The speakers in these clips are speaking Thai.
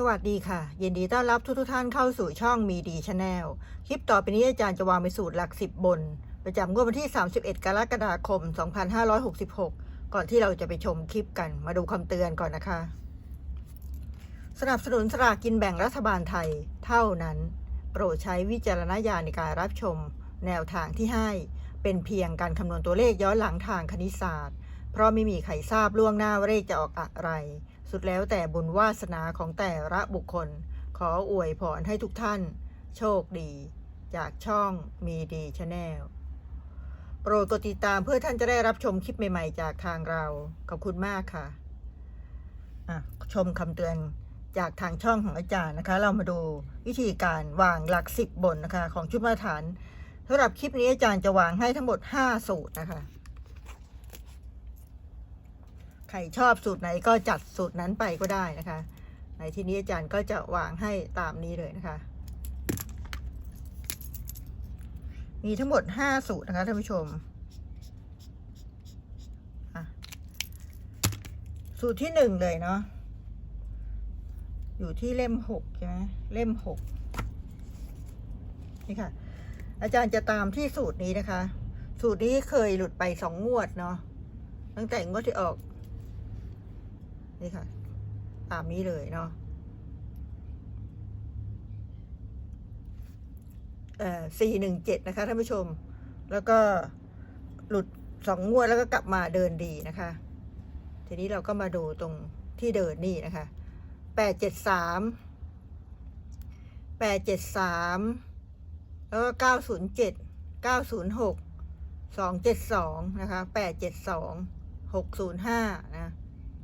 สวัสดีค่ะ ยินดีต้อนรับทุกทุกท่านเข้าสู่ช่องมีดีชาแนลคลิปต่อไปนี้อาจารย์จะวางเป็นสูตรหลักสิบบน ประจำงวดวันที่ 31 กรกฎาคม 2566 ก่อนที่เราจะไปชมคลิปกันมาดูคำเตือนก่อนนะคะ สนับสนุนสลากกินแบ่งรัฐบาลไทย เท่านั้น โปรดใช้วิจารณญาณในการรับชม แนวทางที่ให้ เป็นเพียงการคำนวณตัวเลขย้อนหลังทางคณิตศาสตร์ เพราะไม่มีใครทราบล่วงหน้าว่าเลขจะออกอะไร สุดแล้วแต่บุญวาสนาของแต่ละบุคคล ขออวยพรให้ทุกท่าน โชคดี จากช่องมีดีชาแนลโปรดกดติดตามเพื่อท่านจะได้รับชมคลิปใหม่ ๆ จากทางเรา ขอบคุณมากค่ะะชมคำเตือนจากทางช่องของอาจารย์นะคะ เรามาดูวิธีการวางหลักสิบบนนะคะ ของชุดมาตรฐานสำหรับคลิปนี้อาจารย์จะวางให้ทั้งหมด 5 สูตรนะคะ ใครชอบสูตรไหนก็จัดสูตรนั้นไปก็ได้นะคะ ในที่นี้อาจารย์ก็จะวางให้ตามนี้เลยนะคะ มีทั้งหมด 5 สูตรนะคะท่านผู้ชม สูตรที่หนึ่งเลยเนาะ อยู่ที่เล่มหกใช่ไหมเล่มหกนี่ค่ะ อาจารย์จะตามที่สูตรนี้นะคะ สูตรนี้เคยหลุดไปสองงวดเนาะตั้งแต่งวดที่ออก นี่ค่ะ ตามนี้เลยเนาะเอ่อสี่หนึ่งเจ็ดนะคะท่านผู้ชม แล้วก็หลุดสองงวดแล้วก็กลับมาเดินดีนะคะ ทีนี้เราก็มาดูตรงที่เดินนี่นะคะแปดเจ็ดสามแปดเจ็ดสามแล้วก็เก้าศูนย์เจ็ดเก้าศูนย์หกสองเจ็ดสองนะคะแปดเจ็ดสองหกศูนย์ห้านะ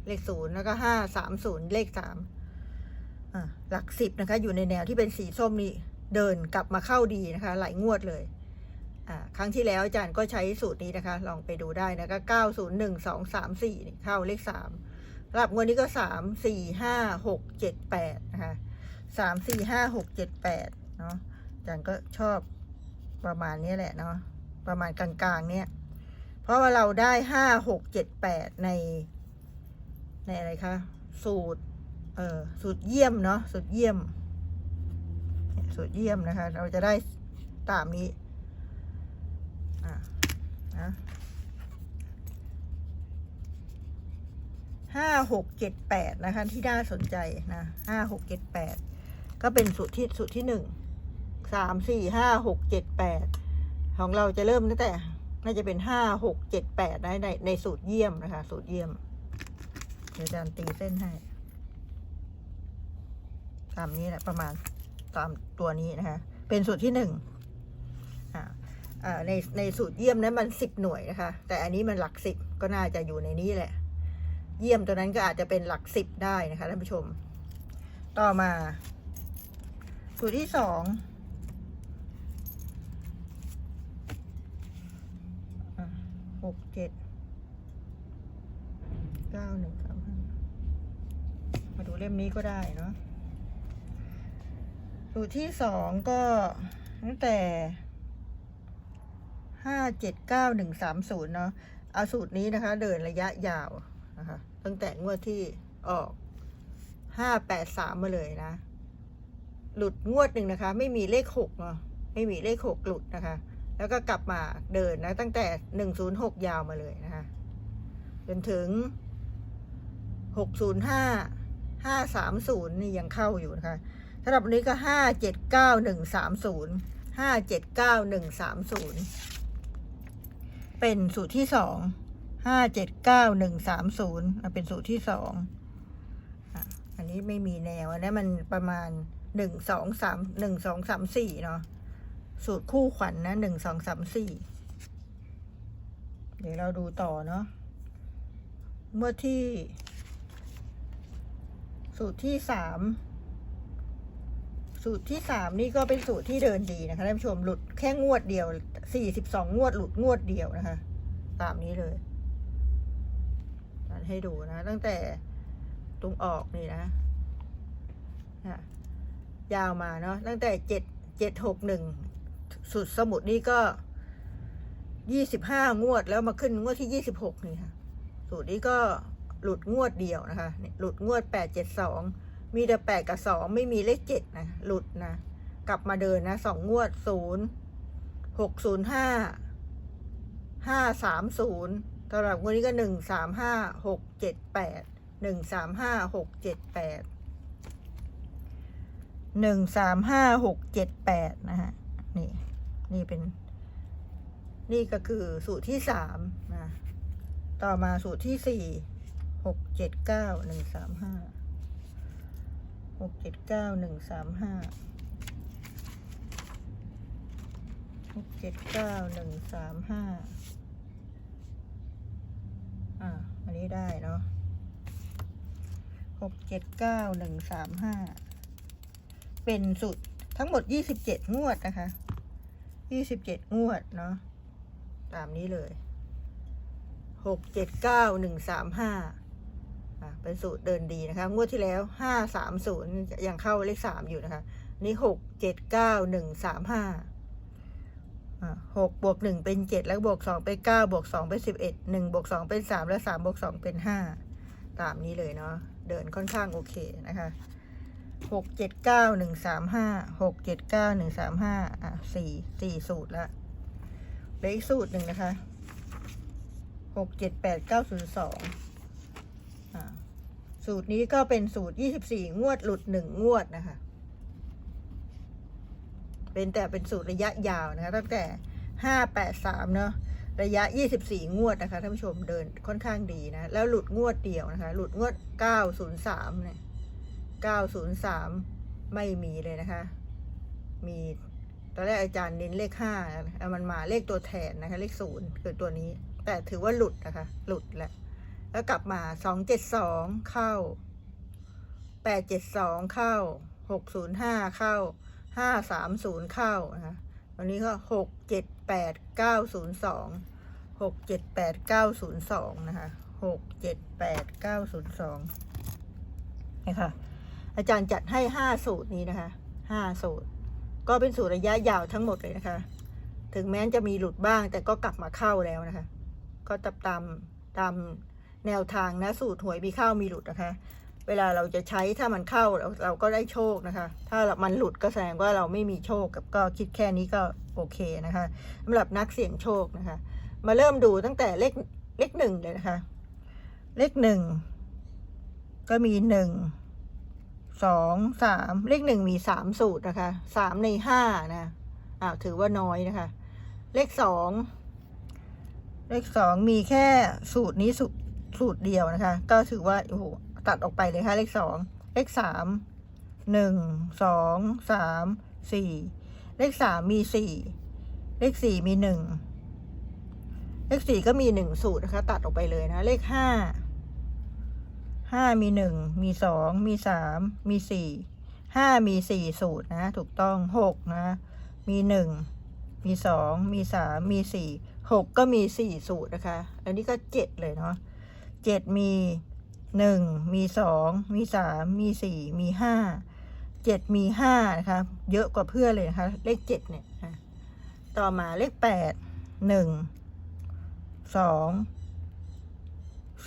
เลขศูนย์แล้วก็ห้าสามศูนย์เลขสามหลักสิบนะคะ อยู่ในแนวที่เป็นสีส้มนี่เดินกลับมาเข้าดีนะคะ หลายงวดเลยครั้งที่แล้วอาจารย์ก็ใช้สูตรนี้นะคะ ลองไปดูได้นะคะเก้าศูนย์หนึ่งสองสามสี่เข้าเลขสามหรับงวดนี้ก็สามสี่ห้าหกเจ็ดแปดนะคะสามสี่ห้าหกเจ็ดแปดเนาะอาจารย์ก็ชอบประมาณนี้แหละเนาะประมาณกลางๆ เนี่ย เพราะว่าเราได้ห้าหกเจ็ดแปดใน ในอะไรคะ สูตร เอ่อ สูตรเยี่ยมเนาะ สูตรเยี่ยม สูตรเยี่ยมนะคะ เราจะได้ตามนี้ อะนะห้าหกเจ็ดแปดนะคะ ที่น่าสนใจนะห้าหกเจ็ดแปดก็เป็นสูตรที่สูตรที่หนึ่งสามสี่ห้าหกเจ็ดแปดของเราจะเริ่มตั้งแต่ น่าจะเป็นห้าหกเจ็ดแปดนในในสูตรเยี่ยมนะคะ สูตรเยี่ยม เดี๋ยวอาจารย์ตีเส้นให้ ตามนี้แหละประมาณตามตัวนี้นะคะ เป็นสูตรที่หนึ่งในในสูตรเยี่ยมนั้นมันสิบหน่วยนะคะ แต่อันนี้มันหลักสิบก็น่าจะอยู่ในนี้แหละ เยี่ยมตัวนั้นก็อาจจะเป็นหลักสิบได้นะคะท่านผู้ชม ต่อมา สูตรที่สองหกเจ็ดเก้าหนึ่งสามห้า เล่มนี้ก็ได้เนาะสูตรที่สองก็ตั้งแต่ห้าเจ็ดเก้าหนึ่งสามศูนย์เนาะเอาสูตรนี้นะคะ เดินระยะยาวนะคะตั้งแต่งวดที่ออกห้าแปดสามมาเลยนะ หลุดงวดหนึ่งนะคะ ไม่มีเลขหกเนาะไม่มีเลขหกหลุดนะคะ แล้วก็กลับมาเดินนะ ตั้งแต่หนึ่งศูนย์หกยาวมาเลยนะคะจนถึงหกศูนย์ห้า ห้าสามศูนย์นี่ยังเข้าอยู่นะคะสำหรับวันนี้ก็ห้าเจ็ดเก้าหนึ่งสามศูนย์ห้าเจ็ดเก้าหนึ่งสามศูนย์เป็นสูตรที่สองห้าเจ็ดเก้าหนึ่งสามศูนย์เป็นสูตรที่สองอันนี้ไม่มีแนวอันนี้มันประมาณหนึ่งสองสามหนึ่งสองสามสี่เนาะสูตรคู่ขวัญนนะหนึ่งสองสามสี่เดี๋ยวเราดูต่อเนาะเมื่อที่ สูตรที่สามสูตรที่สามนี่ก็เป็นสูตรที่เดินดีนะคะท่านผู้ชมหลุดแค่งวดเดียวสี่สิบสองงวดหลุดงวดเดียวนะคะ ตามนี้เลยให้ดูนะ ตั้งแต่ตรงออกนี่นะยาวมาเนาะตั้งแต่เจ็ดเจ็ดหกหนึ่งสุดสมุดนี่ก็ยี่สิบห้างวดแล้วมาขึ้นงวดที่ยี่สิบหกนี่ค่ะ สูตรนี้ก็ หลุดงวดเดียวนะคะ หลุดงวดแปดเจ็ดสองมีแต่แปดกับสองไม่มีเลขเจ็ดนะ หลุดนะ กลับมาเดินนะสองงวดศูนย์หกศูนย์ห้าห้าสามศูนย์สำหรับงวดนี้ก็หนึ่งสามห้าหกเจ็ดแปดหนึ่งสามห้าหกเจ็ดแปดหนึ่งสามห้าหกเจ็ดแปดนะฮะ นี่ นี่เป็น นี่ก็คือสูตรที่สามนะ ต่อมาสูตรที่สี่ หกเจ็ดเก้าหนึ่งสามห้าหกเจ็ดเก้าหนึ่งสามห้าหกเจ็ดเก้าหนึ่งสามห้าอ่าอันนี้ได้เนาะหกเจ็ดเก้าหนึ่งสามห้าเป็นสูตรทั้งหมดยี่สิบเจ็ดงวดนะคะยี่สิบเจ็ดงวดเนาะตามนี้เลยหกเจ็ดเก้าหนึ่งสามห้า เป็นสูตรเดินดีนะคะ งวดที่แล้วห้าสามศูนย์ยังเข้าเลขสามอยู่นะคะ นี่หกเจ็ดเก้าหนึ่งสามห้าหกบวกหนึ่งเป็นเจ็ดแล้วบวกสองเป็นเก้าบวกสองเป็นสิบเอ็ดหนึ่งบวกสองเป็นสามแล้วสามบวกสองเป็นห้าตามนี้เลยเนาะเดินค่อนข้างโอเคนะคะหกเจ็ดเก้าหนึ่งสามห้าหกเจ็ดเก้าหนึ่งสามห้าอะสี่สี่สูตรละเลืออีกสูตรหนึ่งนะคะหกเจ็ดแปดเก้าศูนย์สอง สูตรนี้ก็เป็นสูตรยี่สิบสี่งวดหลุดหนึ่งงวดนะคะ เป็นแต่เป็นสูตรระยะยาวนะคะ ตั้งแต่ห้าแปดสามเนาะระยะยี่สิบสี่งวดนะคะท่านผู้ชมเดินค่อนข้างดีนะ แล้วหลุดงวดเดียวนะคะ หลุดงวดเก้าศูนย์สามเนี่ยเก้าศูนย์สามไม่มีเลยนะคะ มีตอนแรกอาจารย์เน้นเลขห้าเอามันมาเลขตัวแทนนะคะ เลขศูนย์คือตัวนี้ แต่ถือว่าหลุดนะคะ หลุดแหละ แล้วกลับมาสองเจ็ดสองเข้าแปดเจ็ดสองเข้าหกศูนย์ห้าเข้าห้าสามศูนย์เข้านะคะวันนี้ก็หกเจ็ดแปดเก้าศูนย์สองหกเจ็ดแปดเก้าศูนย์สองนะคะหกเจ็ดแปดเก้าศูนย์สองนี่ค่ะ อาจารย์จัดให้ห้าสูตรนี้นะคะห้าสูตร ก็เป็นสูตรระยะยาวทั้งหมดเลยนะคะ ถึงแม้จะมีหลุดบ้างแต่ก็กลับมาเข้าแล้วนะคะ ก็ตามตามตาม แนวทางนะสูตรหวยมีเข้ามีหลุดนะคะ เวลาเราจะใช้ถ้ามันเข้าเราเราก็ได้โชคนะคะ ถ้ามันหลุดก็แสดงว่าเราไม่มีโชคกับก็คิดแค่นี้ก็โอเคนะคะสำหรับนักเสี่ยงโชคนะคะ มาเริ่มดูตั้งแต่เลขเลขหนึ่งเลยนะคะ เลขหนึ่งก็มีหนึ่งสองสามเลขหนึ่งมีสามสูตรนะคะสามในห้านะอ้าวถือว่าน้อยนะคะ เลขสองเลขสองมีแค่สูตรนี้สูตร สูตรเดียวนะคะ ก็ถือว่าโอ้โหตัดออกไปเลยค่ะ เลขสองเลขสามหนึ่งสองสามสี่เลขสามมีสี่เลขสี่มีหนึ่งเลขสี่ก็มีหนึ่งสูตรนะคะ ตัดออกไปเลยนะ เลขห้าห้ามีหนึ่งมีสองมีสามมีสี่ห้ามีสี่สูตรนะ ถูกต้องหกนะ มีหนึ่งมีสองมีสามมีสี่หกก็มีสี่สูตรนะคะ อันนี้ก็เจ็ดเลยเนาะ เจ็ดมีหนึ่งมีสองมีสามมีสี่มีห้าเจ็ดมีห้านะคะเยอะกว่าเพื่อนเลยนะคะเลขเจ็ดเนี่ยต่อมาเลขแปดหนึ่งสอง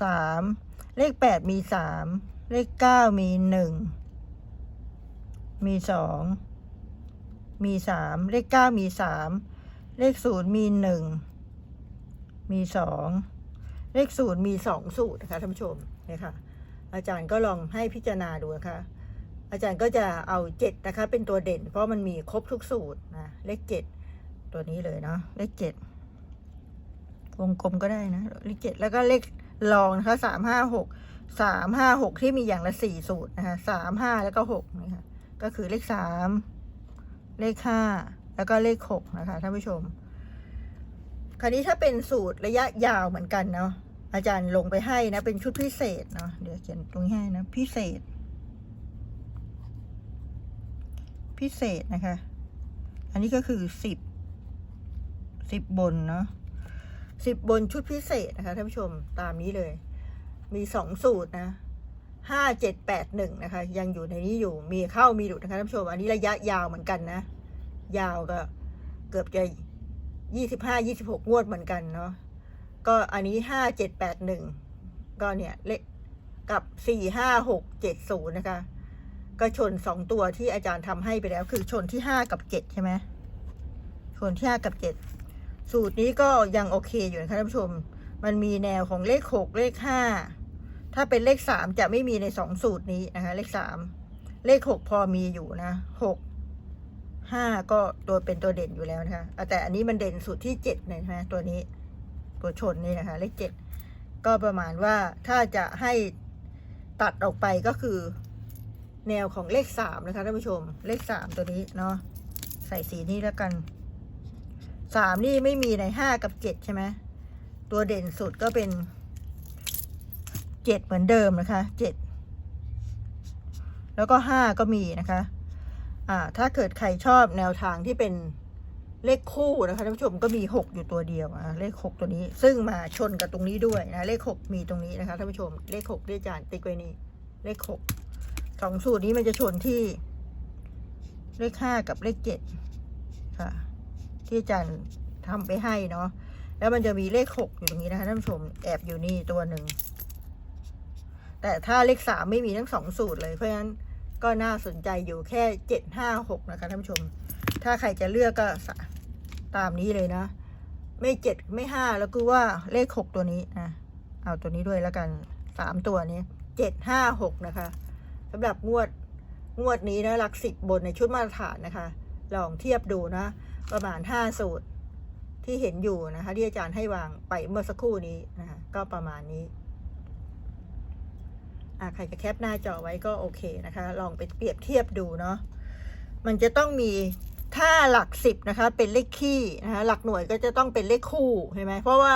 สามเลขแปดมีสามเลขเก้ามีหนึ่งมีสองมีสามเลขเก้ามีสามเลขศูนย์มีหนึ่งมีสอง เลขศูนย์มีสองสูตรนะคะท่านผู้ชมเนี่ยค่ะ อาจารย์ก็ลองให้พิจารณาดูนะคะอาจารย์ก็จะเอาเจ็ดนะคะ เป็นตัวเด่น เพราะมันมีครบทุกสูตรนะเลขเจ็ดตัวนี้เลยเนาะเลขเจ็ดวงกลมก็ได้นะเลขเจ็ดแล้วก็เลขรองนะคะสามห้าหกสามห้าหกที่มีอย่างละสี่สูตรนะคะสามห้าแล้วก็หกนะคะก็คือเลขสามเลขห้าแล้วก็เลขหกนะคะท่านผู้ชม คราวนี้ถ้าเป็นสูตรระยะยาวเหมือนกันเนาะ อาจารย์ลงไปให้นะ เป็นชุดพิเศษเนาะเดี๋ยวเขียนตรงนี้ให้นะ พิเศษ พิเศษนะคะ อันนี้ก็คือสิบสิบบนเนาะสิบบนชุดพิเศษนะคะท่านผู้ชมตามนี้เลย มีสองสูตรนะห้าเจ็ดแปดหนึ่งนะคะ ยังอยู่ในนี้อยู่มีเข้ามีหลุดนะคะท่านผู้ชม อันนี้ระยะยาวเหมือนกันนะ ยาวก็เกือบจะยี่สิบห้ายี่สิบหกงวดเหมือนกันเนาะ ก็อันนี้ห้าเจ็ดแปดหนึ่งก็เนี่ยเลขกับสี่ห้าหกเจ็ดศูนย์นะคะ ก็ชนสองตัวที่อาจารย์ทำให้ไปแล้ว คือชนที่ห้ากับเจ็ดใช่ไหมชนที่ห้ากับเจ็ดสูตรนี้ก็ยังโอเคอยู่นะคะท่านผู้ชม มันมีแนวของเลขหกเลขห้าถ้าเป็นเลขสามจะไม่มีในสองสูตรนี้นะคะ เลขสามเลขหกพอมีอยู่นะหกห้าก็ตัวเป็นตัวเด่นอยู่แล้วนะคะแต่อันนี้มันเด่นสุดที่เจ็ดเลยนะตัวนี้ ตัวชนนี่นะคะเลขเจ็ดก็ประมาณว่าถ้าจะให้ตัดออกไปก็คือ แนวของเลขสามนะคะท่านผู้ชมเลขสามตัวนี้เนาะใส่สีนี้แล้วกันสามนี่ไม่มีในห้ากับเจ็ดใช่ไหมตัวเด่นสุดก็เป็นเจ็ดเหมือนเดิมนะคะเจ็ดแล้วก็ห้าก็มีนะคะอ่าถ้าเกิดใครชอบแนวทางที่เป็น เลขคู่นะคะท่านผู้ชมก็มีหกอยู่ตัวเดียวอะเลขหกตัวนี้ ซึ่งมาชนกับตรงนี้ด้วยนะเลขหกมีตรงนี้นะคะท่านผู้ชมเลขหกที่อาจารย์ติ๊กไว้นี่เลขหกสองสูตรนี้มันจะชนที่ เลขห้ากับเลขเจ็ดค่ะ ที่อาจารย์ทำไปให้เนาะแล้วมันจะมีเลขหกอยู่ตรงนี้นะคะท่านผู้ชมแอบอยู่นี่ตัวหนึ่งแต่ถ้าเลขสามไม่มีทั้งสองสูตรเลยเพราะฉะนั้นก็น่าสนใจอยู่แค่เจ็ดห้าหกนะคะท่านผู้ชม ถ้าใครจะเลือกก็ ตามนี้เลยนะ ไม่เจ็ดไม่ห้าแล้วก็ว่าเลขหกตัวนี้นะเอาตัวนี้ด้วยแล้วกันสามตัวนี้เจ็ดห้าหกนะคะสำหรับงวดงวดนี้นะหลักสิบบนในชุดมาตรฐานนะคะ ลองเทียบดูนะ ประมาณห้าสูตรที่เห็นอยู่นะคะ ที่อาจารย์ให้วางไปเมื่อสักครู่นี้นะคะก็ประมาณนี้อะใครจะแคปหน้าจอไว้ก็โอเคนะคะ ลองไปเปรียบเทียบดูเนาะมันจะต้องมี ถ้าหลักสิบนะคะ เป็นเลขคี่นะคะหลักหน่วยก็จะต้องเป็นเลขคู่ใช่ไหมเพราะว่า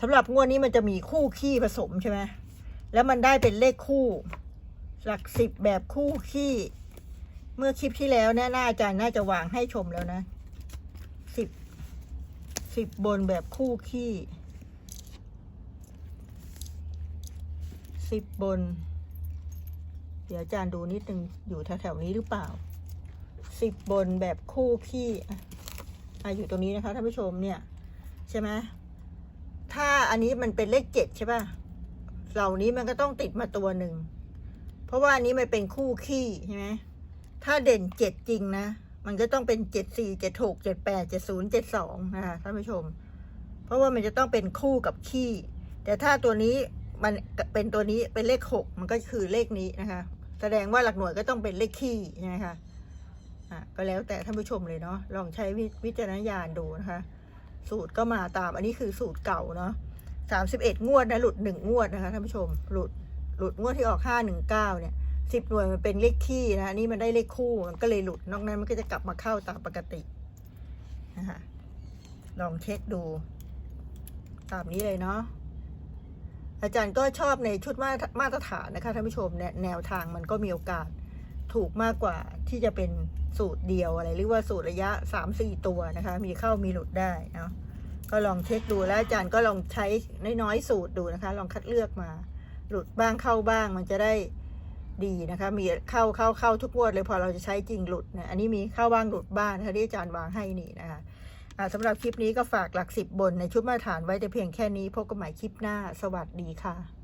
สำหรับงวดนี้มันจะมีคู่คี่ผสมใช่ไหมแล้วมันได้เป็นเลขคู่ หลักสิบแบบคู่คี่เมื่อคลิปที่แล้วเนี่ยน่าอาจารย์น่าจะวางให้ชมแล้วนะสิบสิบบนแบบคู่คี่สิบบน เดี๋ยวอาจารย์ดูนิดนึงอยู่แถวๆนี้หรือเปล่า สิบบนแบบคู่ขี้อะอะอยู่ตรงนี้นะคะท่านผู้ชมเนี่ยใช่ไหมถ้าอันนี้มันเป็นเลขเจ็ดใช่ป่ะเหล่านี้มันก็ต้องติดมาตัวหนึ่ง เพราะว่าอันนี้มันเป็นคู่ขี้ใช่ไหมถ้าเด่นเจ็ดจริงนะ มันก็ต้องเป็นเจ็ดสี่เจ็ดหกเจ็ดแปดเจ็ดศูนย์เจ็ดสองนะคะท่านผู้ชม เพราะว่ามันจะต้องเป็นคู่กับขี้ แต่ถ้าตัวนี้มันเป็นตัวนี้เป็นเลขหกมันก็คือเลขนี้นะคะ แสดงว่าหลักหน่วยก็ต้องเป็นเลขขี้ใช่ไหมคะ อะก็แล้วแต่ท่านผู้ชมเลยเนาะลองใช้วิจารณญาณดูนะคะ สูตรก็มาตามอันนี้คือสูตรเก่าเนาะสามสิบเอ็ดงวดนะหลุดหนึ่งงวดนะคะท่านผู้ชมหลุดหลุดงวดที่ออกห้าหนึ่งเก้าเนี่ยสิบหน่วยมันเป็นเลขขี้นะอันนี้มันได้เลขคู่มันก็เลยหลุดนอกนั้นมันก็จะกลับมาเข้าตามปกตินะคะลองเช็คดู ตามนี้เลยเนาะอาจารย์ก็ชอบในชุดมาตรมาตรฐานนะคะท่านผู้ชมแนแนวทางมันก็มีโอกาสถูกมากกว่าที่จะเป็น สูตรเดียวอะไรหรือว่าสูตรระยะสามสี่ตัวนะคะ มีเข้ามีหลุดได้เนาะก็ลองเช็คดูแล้วอาจารย์ก็ลองใช้น้อยๆสูตรดูนะคะ ลองคัดเลือกมา หลุดบ้างเข้าบ้างมันจะได้ดีนะคะ มีเข้าเข้าเข้าทุกงวดเลยพอเราจะใช้จริงหลุดนะอันนี้มีเข้าบ้างหลุดบ้างนะคะที่อาจารย์วางให้นี่นะคะสำหรับคลิปนี้ก็ฝากหลักสิบบนในชุดมาตรฐานไว้แต่เพียงแค่นี้พบกันใหม่คลิปหน้า สวัสดีค่ะ